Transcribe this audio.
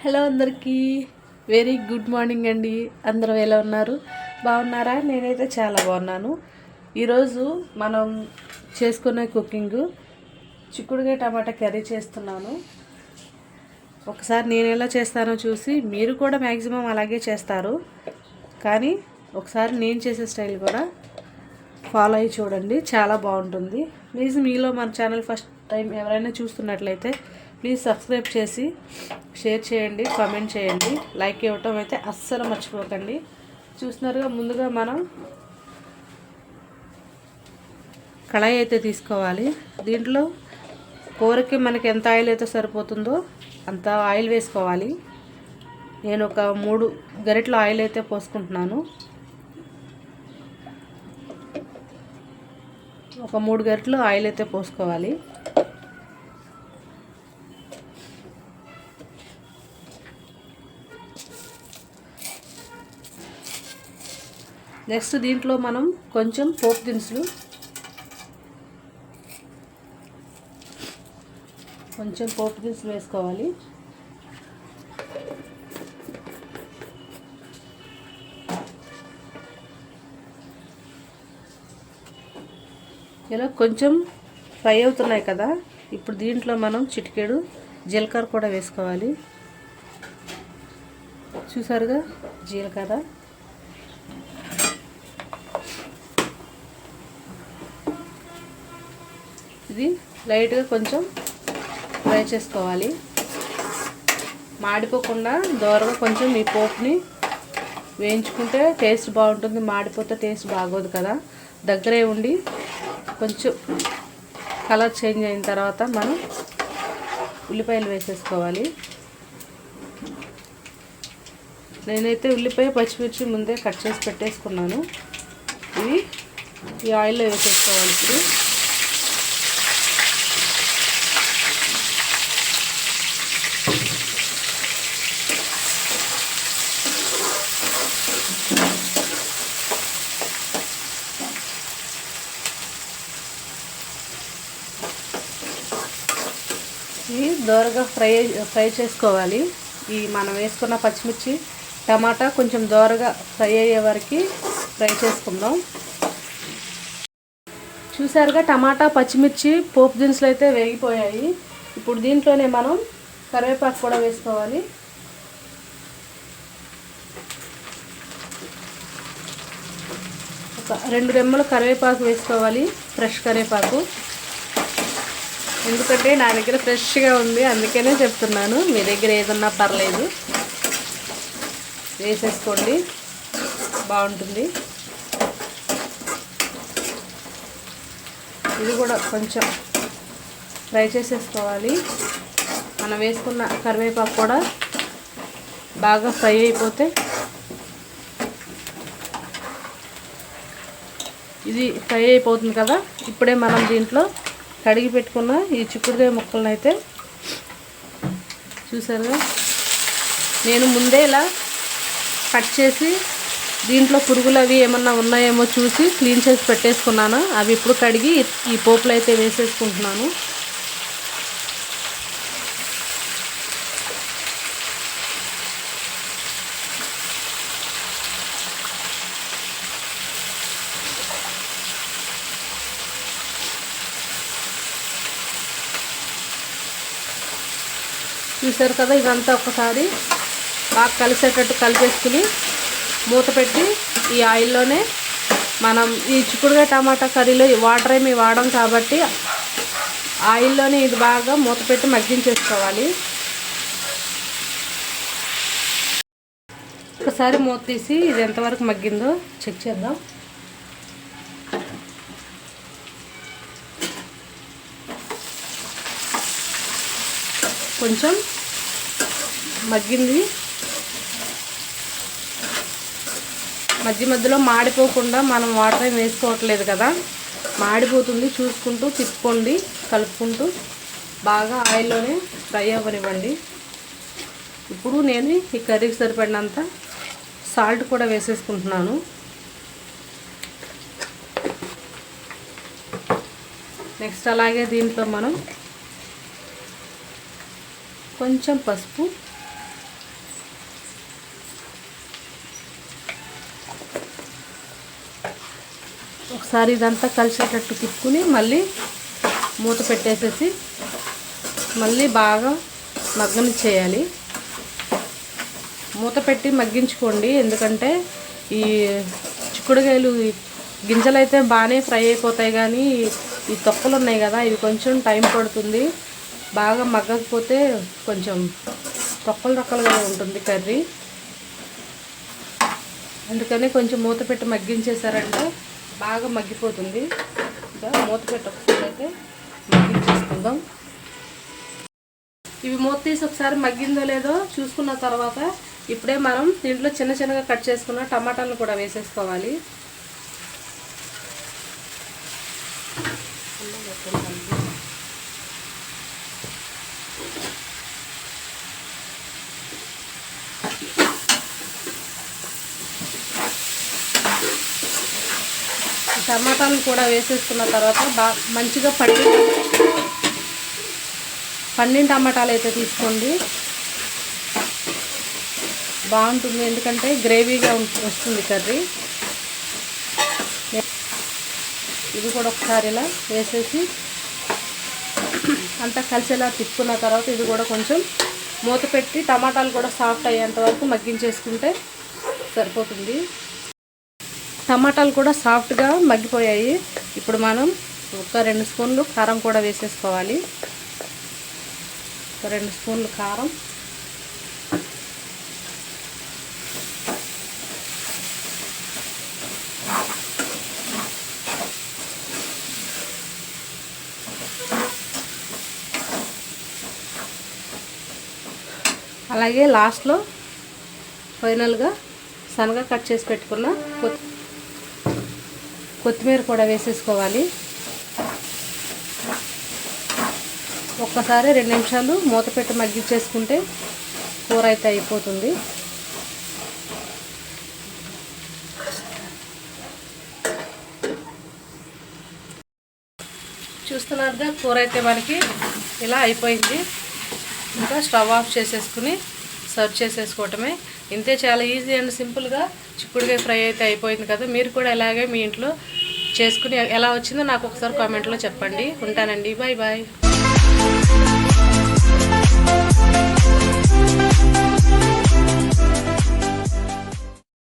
Hello అందరికీ. Very good morning అండి. అందరూ ఎలా ఉన్నారు? బాగున్నారా? నేనైతే చాలా బాగున్నాను. ఈరోజు మనం చేసుకునే కుకింగ్ చిక్కుడుకాయ టమాటా కర్రీ చేస్తున్నాను. ఒకసారి నేను ఎలా చేస్తానో చూసి మీరు కూడా మ్యాక్సిమం అలాగే చేస్తారు. కానీ ఒకసారి నేను చేసే స్టైల్ కూడా ఫాలో అయ్యి చూడండి. చాలా బాగుంటుంది. ప్లీజ్ మీలో మన ఛానల్ ఫస్ట్ టైం ఎవరైనా చూస్తున్నట్లయితే ప్లీజ్ సబ్స్క్రైబ్ చేసి షేర్ చేయండి కామెంట్ చేయండి. లైక్ ఇవ్వటం అయితే అస్సలు మర్చిపోకండి. చూస్తున్నారుగా ముందుగా మనం కళాయి అయితే తీసుకోవాలి. దీంట్లో కూరకి మనకి ఎంత ఆయిల్ అయితే సరిపోతుందో అంత ఆయిల్ వేసుకోవాలి. నేను ఒక మూడు గరిటెల ఆయిల్ అయితే పోసుకుంటున్నాను. ఒక మూడు గరిటలు ఆయిల్ అయితే పోసుకోవాలి. నెక్స్ట్ దీంట్లో మనం కొంచెం పోపు దినుసులు కొంచెం పోపు దినుసులు వేసుకోవాలి. ఇలా కొంచెం ఫ్రై అవుతున్నాయి కదా ఇప్పుడు దీంట్లో మనం చిటికెడు జీలకర్ర కూడా వేసుకోవాలి. చూసారుగా? జీలకర్ర. ఇది లైట్గా కొంచెం ఫ్రై చేసుకోవాలి. మాడిపోకుండా దూరంగా కొంచెం ఈ పోపుని వేయించుకుంటే టేస్ట్ బాగుంటుంది. మాడిపోతే టేస్ట్ బాగోదు కదా. దగ్గరే ఉండి కొంచెం కలర్ చేంజ్ అయిన తర్వాత మనం ఉల్లిపాయలు వేసేసుకోవాలి. నేనైతే ఉల్లిపాయ పచ్చిమిర్చి ముందే కట్ చేసి పెట్టేసుకున్నాను. ఇవి ఈ ఆయిల్లో వేసేసుకోవాలి ఇప్పుడు ఇవి దోరగా ఫ్రై ఫ్రై చేసుకోవాలి. ఈ మనం వేసుకున్న పచ్చిమిర్చి టమాటా కొంచెం దోరగా ఫ్రై అయ్యే వరకు ఫ్రై చేసుకుందాం. చూసారుగా టమాటా పచ్చిమిర్చి పోపు దినుసులు అయితే వేగిపోయాయి. ఇప్పుడు దీంట్లోనే మనం కరివేపాకు కూడా వేసుకోవాలి. ఒక రెండు రెమ్మలు కరివేపాకు వేసుకోవాలి ఫ్రెష్ కరివేపాకు. ఎందుకంటే నా దగ్గర ఫ్రెష్గా ఉంది అందుకనే చెప్తున్నాను. మీ దగ్గర ఏదన్నా పర్లేదు. వేసేసుకోండి. బాగుంటుంది. ఇది కూడా కొంచెం ఫ్రై చేసేసుకోవాలి. మనం వేసుకున్న కరివేపాకు కూడా బాగా ఫ్రై అయిపోతే ఇది ఫ్రై అయిపోతుంది కదా. ఇప్పుడే మనం దీంట్లో కడిగి పెట్టుకున్న ఈ చిక్కుడుకాయ ముక్కలను అయితే చూసారుగా? నేను ముందే ఇలా కట్ చేసి దీంట్లో పురుగులు అవి ఏమన్నా ఉన్నాయేమో చూసి క్లీన్ చేసి పెట్టేసుకున్నాను. అవి ఇప్పుడు కడిగి ఈ పోపులు అయితే వేసేసుకుంటున్నాను. చూసారు కదా ఇదంతా ఒకసారి బాగా కలిసేటట్టు కలిపేసుకుని మూత పెట్టి ఈ ఆయిల్లోనే మనం ఈ చిక్కుడుగా టమాటా కర్రీలో వాటర్ ఏమి వాడడం కాబట్టి ఆయిల్లోనే ఇది బాగా మూత పెట్టి మగ్గించేసుకోవాలి. ఒకసారి మూత తీసి ఇది ఎంతవరకు మగ్గిందో చెక్ చేద్దాం. కొంచెం మగ్గింది. మధ్య మధ్యలో మాడిపోకుండా మనం వాటర్ ఏం వేసుకోవట్లేదు కదా. మాడిపోతుంది చూసుకుంటూ తిప్పుకోండి కలుపుకుంటూ. బాగా ఆయిల్లోనే ఫ్రై అవ్వనివ్వండి. ఇప్పుడు నేను ఈ కర్రీకి సరిపడినంత సాల్ట్ కూడా వేసేసుకుంటున్నాను. నెక్స్ట్ అలాగే దీంట్లో మనం కొంచెం పసుపు. ఒకసారి ఇదంతా కలిసేటట్టు తిప్పుకుని మళ్ళీ మూత పెట్టేసేసి మళ్ళీ బాగా మగ్గన చేయాలి. మూత పెట్టి మగ్గించుకోండి. ఎందుకంటే ఈ చిక్కుడుకాయలు గింజలు అయితే బాగానే ఫ్రై అయిపోతాయి కానీ ఈ తొక్కలు ఉన్నాయి కదా ఇవి కొంచెం టైం పడుతుంది. బాగా మగ్గకపోతే కొంచెం రొక్కలు రొక్కలుగా ఉంటుంది కర్రీ. అందుకని కొంచెం మూత పెట్టి మగ్గించేసారంటే బాగా మగ్గిపోతుంది. ఇంకా మూత పెట్టి ఒకసారి అయితే మగ్గించేసుకుందాం. ఇవి మూత తీసి ఒకసారి మగ్గిందో లేదో చూసుకున్న తర్వాత ఇప్పుడే మనం దీంట్లో చిన్న చిన్నగా కట్ చేసుకున్న టమాటాలను కూడా వేసేసుకోవాలి. టమాటాలు కూడా వేసేసుకున్న తర్వాత బా మంచిగా పండి పండిన టమాటాలు అయితే తీసుకోండి. బాగుంటుంది ఎందుకంటే గ్రేవీగా వస్తుంది కర్రీ. ఇది కూడా ఒకసారి ఇలా వేసేసి అంతా కలిసేలా తిప్పుకున్న తర్వాత ఇది కూడా కొంచెం మూత పెట్టి టమాటాలు కూడా సాఫ్ట్ అయ్యేంత వరకు మగ్గించేసుకుంటే సరిపోతుంది. టమాటాలు కూడా సాఫ్ట్గా మగ్గిపోయాయి. ఇప్పుడు మనం ఒక రెండు స్పూన్లు కారం కూడా వేసేసుకోవాలి. ఒక రెండు స్పూన్లు కారం. అలాగే లాస్ట్లో ఫైనల్గా సన్నగా కట్ చేసి పెట్టుకున్న కొత్త కొత్తిమీర కూడా వేసేసుకోవాలి. ఒక్కసారి రెండు నిమిషాలు మూత పెట్టి మగ్గించేసుకుంటే కూర అయితే అయిపోతుంది. చూస్తున్నారుగా కూర అయితే మనకి ఇలా అయిపోయింది. ఇంకా స్టవ్ ఆఫ్ చేసేసుకుని సర్వ్ చేసేసుకోవటమే. ఇంతే చాలా ఈజీ అండ్ సింపుల్గా చిక్కుడుకాయ ఫ్రై అయితే అయిపోయింది కదా. మీరు కూడా ఇలాగే మీ ఇంట్లో చేసుకుని ఎలా వచ్చిందో నాకు ఒకసారి కామెంట్లో చెప్పండి. ఉంటానండి. Bye bye.